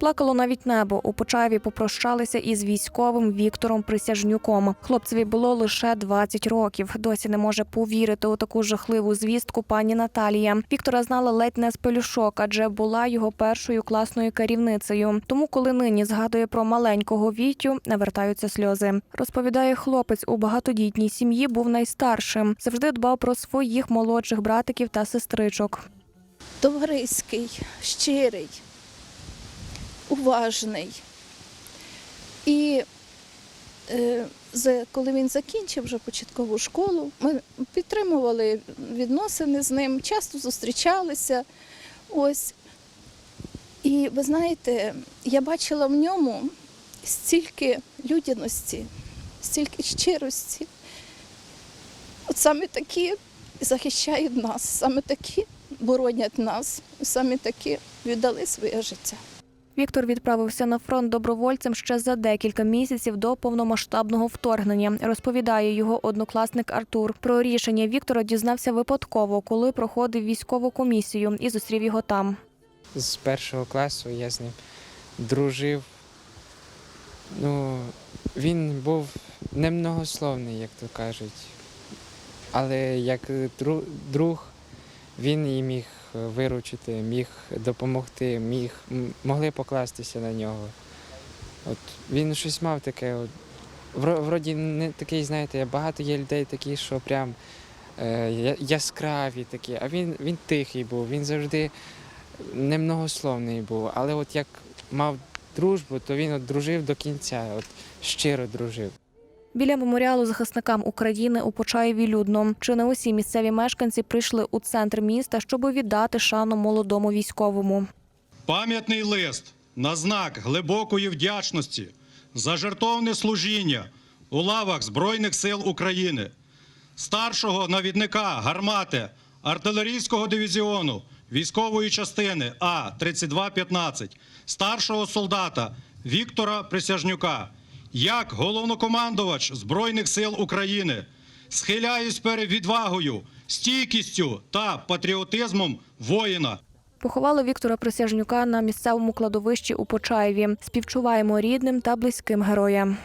Плакало навіть небо. У Почаєві попрощалися із військовим Віктором Присяжнюком. Хлопцеві було лише 20 років. Досі не може повірити у таку жахливу звістку пані Наталія. Віктора знала ледь не з пелюшок, адже була його першою класною керівницею. Тому, коли нині згадує про маленького Вітю, навертаються сльози. Розповідає хлопець у багатодітній сім'ї був найстаршим. Завжди дбав про своїх молодших братиків та сестричок. товариський, щирий, уважний. І е, коли він закінчив вже початкову школу, ми підтримували відносини з ним, часто зустрічалися. Ось. І ви знаєте, я бачила в ньому стільки людяності, стільки щирості. От саме такі захищають нас, саме такі боронять нас, саме такі віддали своє життя. Віктор відправився на фронт добровольцем ще за декілька місяців до повномасштабного вторгнення. Розповідає його однокласник Артур. Про рішення Віктора дізнався випадково, коли проходив військову комісію і зустрів його там. з першого класу я з ним дружив. Ну, він був немногословний, як то кажуть. Але як друг він і міг виручити, міг допомогти, міг, могли покластися на нього. От він щось мав таке. От, вроді не такий, знаєте, багато є людей такі, що прям е, яскраві такі, а він, він тихий був, він завжди немногословний був, але от як мав дружбу, то він от дружив до кінця, от щиро дружив. Біля меморіалу захисникам України у Почаєві людно. Чи не усі місцеві мешканці прийшли у центр міста, щоб віддати шану молодому військовому. Пам'ятний лист на знак глибокої вдячності за жертовне служіння у лавах Збройних сил України, старшого навідника гармати артилерійського дивізіону військової частини А-3215, старшого солдата Віктора Присяжнюка, як головнокомандувач Збройних сил України, схиляюсь перед відвагою, стійкістю та патріотизмом воїна. Поховали Віктора Присяжнюка на місцевому кладовищі у Почаєві. Співчуваємо рідним та близьким героям.